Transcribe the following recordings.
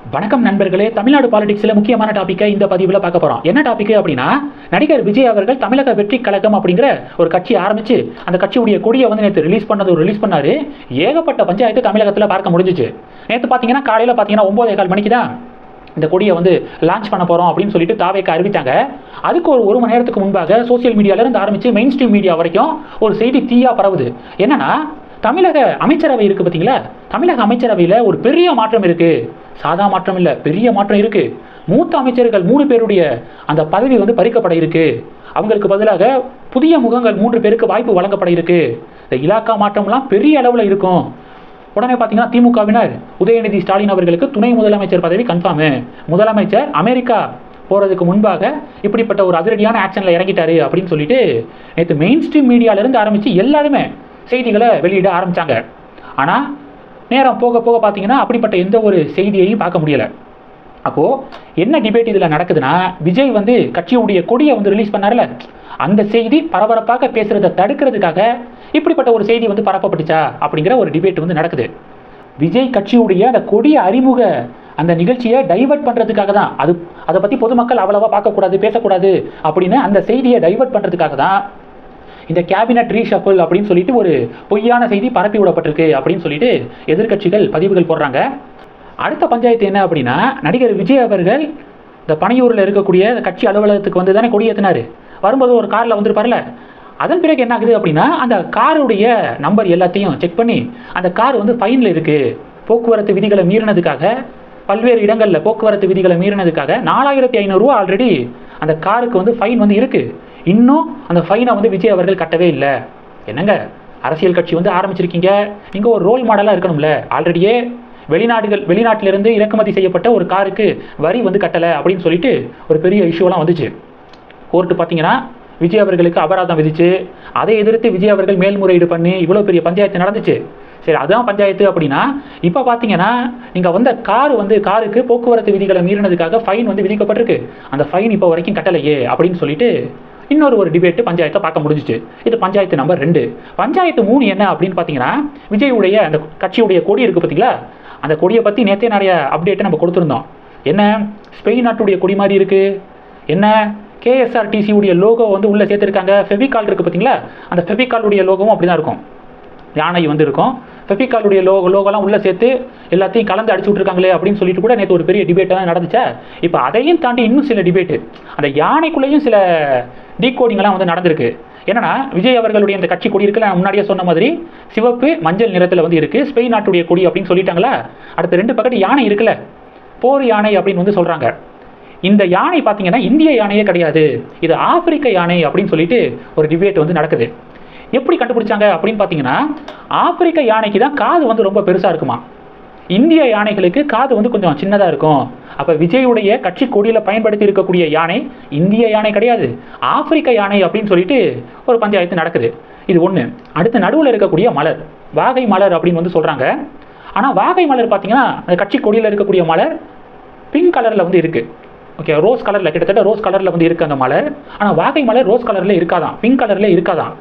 வணக்கம் நண்பர்களே தமிழ்நாடு பாலிடிக்ஸில் முக்கியமான டாப்பிக்கை இந்த பதிவில் பார்க்க போகிறோம் என்ன டாபிக் அப்படின்னா நடிகர் விஜய் அவர்கள் தமிழக வெற்றி கழகம் அப்படிங்கிற ஒரு கட்சி ஆரம்பிச்சு அந்த கட்சியுடைய கொடியை வந்து நேற்று ரிலீஸ் பண்ணது ரிலீஸ் பண்ணார். ஏகப்பட்ட பஞ்சாயத்து தமிழகத்தில் பார்க்க முடிஞ்சிச்சு. நேற்று பார்த்தீங்கன்னா காலையில் பார்த்தீங்கன்னா ஒம்போதே கால் மணிக்கு தான் இந்த கொடியை வந்து லான்ச் பண்ண போகிறோம் அப்படின்னு சொல்லிட்டு தாவேக்கு அறிவித்தாங்க அதுக்கு ஒரு ஒரு மணி நேரத்துக்கு முன்பாக சோசியல் மீடியாவிலேருந்து ஆரம்பித்து மெயின் ஸ்ட்ரீம் மீடியா வரைக்கும் ஒரு செய்தி தீயாக பரவுது. என்னன்னா தமிழக அமைச்சரவை இருக்குது பார்த்தீங்களா தமிழக அமைச்சரவையில் ஒரு பெரிய மாற்றம் இருக்குது சாதா மாற்றம் இல்லை பெரிய மாற்றம் இருக்குது மூத்த அமைச்சர்கள் மூணு பேருடைய அந்த பதவி வந்து பறிக்கப்பட இருக்கு. அவங்களுக்கு பதிலாக புதிய முகங்கள் மூன்று பேருக்கு வாய்ப்பு வழங்கப்பட இருக்கு. இந்த இலாக்கா மாற்றம்லாம் பெரிய அளவில் இருக்கும். உடனே பார்த்தீங்கன்னா திமுகவினர் உதயநிதி ஸ்டாலின் அவர்களுக்கு துணை முதலமைச்சர் பதவி கன்ஃபார்மு முதலமைச்சர் அமெரிக்கா போகிறதுக்கு முன்பாக இப்படிப்பட்ட ஒரு அதிரடியான ஆக்ஷனில் இறங்கிட்டாரு அப்படின்னு சொல்லிட்டு நேற்று மெயின் ஸ்ட்ரீம் மீடியாவிலேருந்து ஆரம்பித்து எல்லாருமே செய்திகளை வெளியிட ஆரம்பித்தாங்க ஆனால் நேரம் போக போக பார்த்தீங்கன்னா அப்படிப்பட்ட எந்த ஒரு செய்தியையும் பார்க்க முடியலை. அப்போது என்ன டிபேட் இதில் நடக்குதுன்னா விஜய் வந்து கட்சியுடைய கொடியை வந்து ரிலீஸ் பண்ணார்ல அந்த செய்தி பரபரப்பாக பேசுகிறத தடுக்கிறதுக்காக இப்படிப்பட்ட ஒரு செய்தி வந்து பரப்பப்பட்டுச்சா? அப்படிங்கிற ஒரு டிபேட் வந்து நடக்குது. விஜய் கட்சியுடைய அந்த கொடிய அறிமுக அந்த நிகழ்ச்சியை டைவர்ட் பண்ணுறதுக்காக தான். அது அதை பற்றி பொதுமக்கள் அவ்வளவா பார்க்கக்கூடாது பேசக்கூடாது அப்படின்னு அந்த செய்தியை டைவர்ட் பண்ணுறதுக்காக தான் இந்த கேபினட் ரீஷஃபிள் அப்படின்னு சொல்லிட்டு ஒரு பொய்யான செய்தி பரப்பி விடப்பட்டிருக்கு அப்படின்னு சொல்லிட்டு எதிர்க்கட்சிகள் பதிவுகள் போடுறாங்க. அடுத்த பஞ்சாயத்து என்ன அப்படின்னா நடிகர் விஜய் அவர்கள் இந்த பனையூரில் இருக்கக்கூடிய கட்சி அலுவலகத்துக்கு வந்து தானே கொடியேற்றினார் வரும்போது ஒரு காரில் வந்திருப்பார்ல. அதன் பிறகு என்ன ஆகுது அப்படின்னா அந்த காருடைய நம்பர் எல்லாத்தையும் செக் பண்ணி அந்த கார் வந்து ஃபைனில் இருக்குது போக்குவரத்து விதிகளை மீறினதுக்காக பல்வேறு இடங்களில் போக்குவரத்து விதிகளை மீறினதுக்காக நாலாயிரத்தி ஐநூறுரூவா ஆல்ரெடி அந்த காருக்கு வந்து ஃபைன் வந்து இருக்குது இன்னும் அந்த ஃபைனை வந்து விஜய் அவர்கள் கட்டவே இல்லை. என்னங்க? அரசியல் கட்சி வந்து ஆரம்பிச்சிருக்கீங்க. நீங்கள் ஒரு ரோல் மாடலாக இருக்கணும்ல. ஆல்ரெடியே வெளிநாடுகள் வெளிநாட்டிலிருந்து இறக்குமதி செய்யப்பட்ட ஒரு காருக்கு வரி வந்து கட்டலை அப்படின்னு சொல்லிட்டு ஒரு பெரிய இஷ்யூலாம் வந்துச்சு. கோர்ட்டு பார்த்தீங்கன்னா விஜய் அவர்களுக்கு அபராதம் விதிச்சு அதை எதிர்த்து விஜய் அவர்கள் மேல்முறையீடு பண்ணி இவ்வளோ பெரிய பஞ்சாயத்து நடந்துச்சு. சரி அதுதான் பஞ்சாயத்து அப்படின்னா இப்போ பார்த்தீங்கன்னா நீங்கள் வந்த கார் வந்து காருக்கு போக்குவரத்து விதிகளை மீறினதுக்காக ஃபைன் வந்து விதிக்கப்பட்டிருக்கு. அந்த ஃபைன் இப்போ வரைக்கும் கட்டலையே அப்படின்னு சொல்லிட்டு இன்னொரு ஒரு டிபேட்டு பஞ்சாயத்தை பார்க்க முடிஞ்சிச்சு. இது பஞ்சாயத்து நம்பர் ரெண்டு. பஞ்சாயத்து மூணு என்ன அப்படின்னு பார்த்தீங்கன்னா விஜயுடைய அந்த கட்சியுடைய கொடி இருக்குது பார்த்தீங்களா? அந்த கொடியை பற்றி நேற்றே நிறைய அப்டேட்டை நம்ம கொடுத்துருந்தோம். என்ன? ஸ்பெயின் நாட்டுடைய கொடி மாதிரி இருக்குது என்ன? கேஎஸ்ஆர்டிசி உடைய லோகோ வந்து உள்ளே சேர்த்துருக்காங்க. ஃபெவிகால் இருக்குது பார்த்தீங்களா? அந்த ஃபெவிகாலுடைய லோகோவும் அப்படி தான் இருக்கும். யானை வந்து இருக்கும். ஃபெபிகாலுடைய லோகோ லோகோலாம் உள்ளே சேர்த்து எல்லாத்தையும் கலந்து அடிச்சு விட்ருக்காங்களே அப்படின்னு சொல்லிட்டு கூட நேற்று ஒரு பெரிய டிபேட்டாக நடந்துச்சா? இப்போ அதையும் தாண்டி இன்னும் சில டிபேட்டு அந்த யானைக்குள்ளேயும் சில டீகோடிங்லாம் வந்து நடந்திருக்கு. என்னன்னா விஜய் அவர்களுடைய இந்த கட்சி கொடி இருக்குல்ல நான் முன்னாடியே சொன்ன மாதிரி சிவப்பு மஞ்சள் நிறத்தில் வந்து இருக்குது ஸ்பெயின் நாட்டுடைய கொடி அப்படின்னு சொல்லிட்டாங்களா? அடுத்த ரெண்டு பக்கத்து யானை இருக்குல்ல போர் யானை அப்படின்னு வந்து சொல்கிறாங்க இந்த யானை பார்த்தீங்கன்னா இந்திய யானையே கிடையாது இது ஆப்பிரிக்க யானை அப்படின்னு சொல்லிட்டு ஒரு டிபேட் வந்து நடக்குது. எப்படி கண்டுபிடிச்சாங்க அப்படின்னு பார்த்தீங்கன்னா ஆப்பிரிக்க யானைக்கு தான் காது வந்து ரொம்ப பெருசாக இருக்குமா? இந்திய யானைகளுக்கு காது வந்து கொஞ்சம் சின்னதாக இருக்கும். அப்போ விஜயுடைய கட்சி கொடியில் பயன்படுத்தி இருக்கக்கூடிய யானை இந்திய யானை கிடையாது. ஆப்பிரிக்க யானை அப்படின்னு சொல்லிட்டு ஒரு பஞ்சாயத்து நடக்குது. இது ஒன்று அடுத்து நடுவில் இருக்கக்கூடிய மலர். வாகை மலர் அப்படின்னு வந்து சொல்கிறாங்க ஆனால் வாகை மலர் பார்த்தீங்கன்னா அந்த கட்சி கொடியில் இருக்கக்கூடிய மலர் பிங்க் கலரில் வந்து இருக்குது ஓகே ரோஸ் கலரில் கிட்டத்தட்ட ரோஸ் கலரில் வந்து இருக்குது அந்த மலர். ஆனால் வாகை மலர் ரோஸ் கலரில் இருக்காதான். பிங்க் கலரில் இருக்காதான்.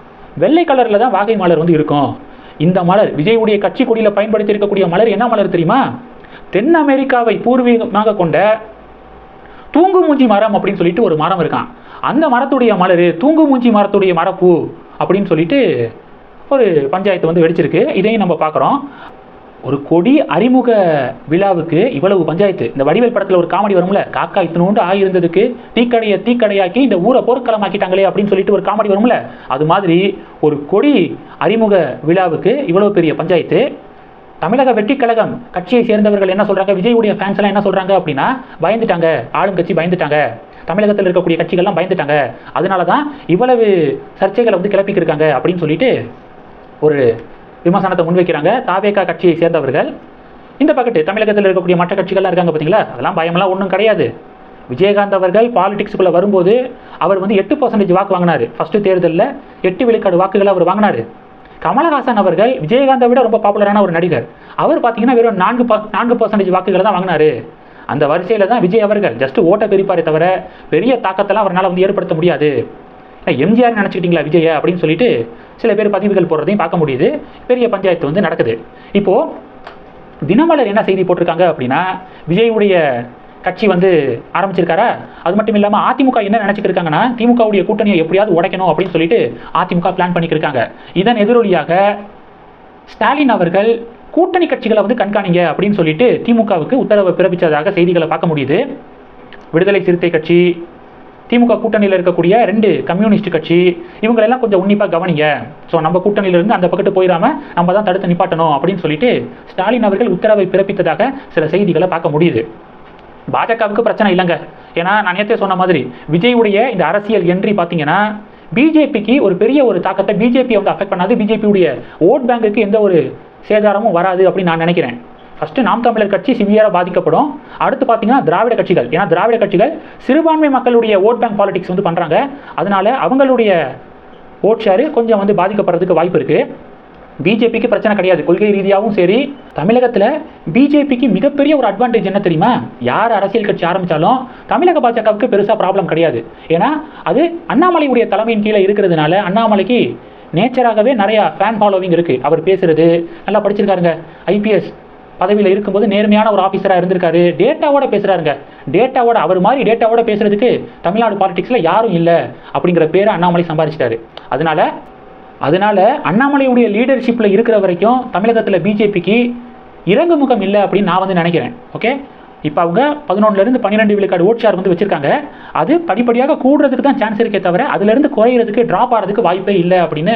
வெள்ளை கலரில் தான் வாகை மலர் வந்து இருக்கும். இந்த மலர் விஜயுடைய கட்சி கொடியில் பயன்படுத்தி இருக்கக்கூடிய மலர் என்ன மலர் தெரியுமா? தென் அமெரிக்காவை பூர்வீகமாக கொண்ட தூங்குமூஞ்சி மரம் அப்படின்னு சொல்லிட்டு ஒரு மரம் இருக்கான். அந்த மரத்துடைய மலர் தூங்குமூஞ்சி மரத்துடைய மரப்பூ அப்படின்னு சொல்லிட்டு ஒரு பஞ்சாயத்து வந்து வெடிச்சிருக்கு. இதையும் நம்ம பார்க்குறோம். ஒரு கொடி அறிமுக விழாவுக்கு இவ்வளவு பஞ்சாயத்து. இந்த வடிவேல் படத்தில் ஒரு காமெடி வரும்ல? காக்கா இத்தனோண்டு ஆயிருந்ததுக்கு தீக்கடையை தீக்கடையாக்கி இந்த ஊரை போர்க்களமாக்கிட்டாங்களே அப்படின்னு சொல்லிட்டு ஒரு காமெடி வரும்ல? அது மாதிரி ஒரு கொடி அறிமுக விழாவுக்கு இவ்வளவு பெரிய பஞ்சாயத்து. தமிழக வெற்றிக்கழகம் கட்சியை சேர்ந்தவர்கள் என்ன சொல்கிறாங்க விஜயுடைய ஃபேன்ஸ் எல்லாம் என்ன சொல்கிறாங்க அப்படின்னா பயந்துட்டாங்க. ஆளும் கட்சி பயந்துட்டாங்க. தமிழகத்தில் இருக்கக்கூடிய கட்சிகள்லாம் பயந்துட்டாங்க. அதனால தான் இவ்வளவு சர்ச்சைகளை வந்து கிளப்பிக்கிருக்காங்க அப்படின்னு சொல்லிட்டு ஒரு விமர்சனத்தை முன்வைக்கிறாங்க தாவேகா கட்சியை சேர்ந்தவர்கள். இந்த பக்கத்து தமிழகத்தில் இருக்கக்கூடிய மற்ற கட்சிகள்லாம் இருக்காங்க பார்த்தீங்களா அதெல்லாம் பயமெல்லாம் ஒன்றும் கிடையாது. விஜயகாந்த் அவர்கள் பாலிடிக்ஸுக்குள்ளே வரும்போது அவர் வந்து எட்டு பர்சன்டேஜ் வாக்கு வாங்கினார். ஃபஸ்ட்டு தேர்தலில் எட்டு விழுக்காடு வாக்குகளை அவர் வாங்கினார். கமலஹாசன் அவர்கள் விஜயகாந்தை விட ரொம்ப பாப்புலரான ஒரு நடிகர். அவர் பார்த்தீங்கன்னா வெறும் நான்கு நான்கு பர்சன்டேஜ் வாக்குகளை தான் வாங்கினாரு. அந்த வரிசையில் தான் விஜய் அவர்கள் ஜஸ்ட் ஓட்டை பிரிப்பாரே தவிர பெரிய தாக்கத்தெல்லாம் அவரால் வந்து ஏற்படுத்த முடியாது. எம்ஜிஆர் நினச்சிக்கிட்டீங்களா விஜய்? அப்படின்னு சொல்லிட்டு சில பேர் பதிவுகள் போடுறதையும் பார்க்க முடியுது. பெரிய பஞ்சாயத்து வந்து நடக்குது. இப்போது தினமலர் என்ன செய்தி போட்டிருக்காங்க அப்படின்னா விஜயுடைய கட்சி வந்து ஆரம்பிச்சிருக்காரா? அது மட்டும் இல்லாமல் அதிமுக என்ன நினைச்சிட்டு இருக்காங்கன்னா திமுகவுடைய கூட்டணியை எப்படியாவது உடைக்கணும் அப்படின்னு சொல்லிட்டு அதிமுக பிளான் பண்ணிக்கிருக்காங்க. இதன் எதிரொலியாக ஸ்டாலின் அவர்கள் கூட்டணி கட்சிகளை வந்து கண்காணிங்க அப்படின்னு சொல்லிட்டு திமுகவுக்கு உத்தரவை பிறப்பித்ததாக செய்திகளை பார்க்க முடியுது. விடுதலை சிறுத்தை கட்சி திமுக கூட்டணியில் இருக்கக்கூடிய ரெண்டு கம்யூனிஸ்ட் கட்சி இவங்களெல்லாம் கொஞ்சம் உன்னிப்பாக கவனிங்க. ஸோ நம்ம கூட்டணியிலிருந்து அந்த பக்கத்து போயிடாம நம்ம தான் தடுத்து நிப்பாட்டணும் அப்படின்னு சொல்லிட்டு ஸ்டாலின் அவர்கள் உத்தரவை பிறப்பித்ததாக சில செய்திகளை பார்க்க முடியுது. பாஜகவுக்கு பிரச்சனை இல்லைங்க. ஏன்னா நான் நேற்றே சொன்ன மாதிரி விஜயுடைய இந்த அரசியல் என்ட்ரி பார்த்தீங்கன்னா பிஜேபிக்கு ஒரு பெரிய ஒரு தாக்கத்தை பிஜேபி வந்து அஃபெக்ட் பண்ணாது. பிஜேபியுடைய ஓட் பேங்குக்கு எந்த ஒரு சேதாரமும் வராது அப்படின்னு நான் நினைக்கிறேன். ஃபஸ்ட்டு நாம் தமிழர் கட்சி சிவியராக பாதிக்கப்படும். அடுத்து பார்த்தீங்கன்னா திராவிட கட்சிகள். ஏன்னா திராவிட கட்சிகள் சிறுபான்மை மக்களுடைய ஓட் பேங்க் பாலிடிக்ஸ் வந்து பண்ணுறாங்க அதனால் அவங்களுடைய ஓட் ஷேரு கொஞ்சம் வந்து பாதிக்கப்படுறதுக்கு வாய்ப்பு இருக்குது பிஜேபிக்கு பிரச்சனை கிடையாது. கொள்கை ரீதியாகவும் சரி தமிழகத்தில் பிஜேபிக்கு மிகப்பெரிய ஒரு அட்வான்டேஜ் என்ன தெரியுமா? யார் அரசியல் கட்சி ஆரம்பித்தாலும் தமிழக பாஜகவுக்கு பெருசாக ப்ராப்ளம் கிடையாது. ஏன்னா அது அண்ணாமலையுடைய தலைமையின் கீழே இருக்கிறதுனால அண்ணாமலைக்கு நேச்சராகவே நிறையா ஃபேன் ஃபாலோவிங் இருக்குது அவர் பேசுகிறது நல்லா படிச்சிருக்காருங்க. ஐபிஎஸ் பதவியில் இருக்கும்போது நேர்மையான ஒரு ஆஃபீஸராக இருந்திருக்காரு. டேட்டாவோட பேசுகிறாருங்க டேட்டாவோட அவர் மாதிரி டேட்டாவோட பேசுறதுக்கு தமிழ்நாடு பாலிடிக்ஸில் யாரும் இல்லை அப்படிங்கிற பேரை அண்ணாமலை சம்பாதிச்சிட்டாரு அதனால அதனால அண்ணாமலையுடைய லீடர்ஷிப்பில் இருக்கிற வரைக்கும் தமிழகத்தில் பிஜேபிக்கு இறங்கு முகம் இல்லை அப்படின்னு நான் வந்து நினைக்கிறேன். ஓகே இப்போ அவங்க பதினொன்றுலேருந்து பன்னிரெண்டு விழுக்காடு ஓட் ஷேர் வந்து வச்சிருக்காங்க. அது படிப்படியாக கூடுறதுக்கு தான் சான்ஸ் இருக்கே தவிர அதுலேருந்து குறையிறதுக்கு ட்ராப் ஆகிறதுக்கு வாய்ப்பே இல்லை அப்படின்னு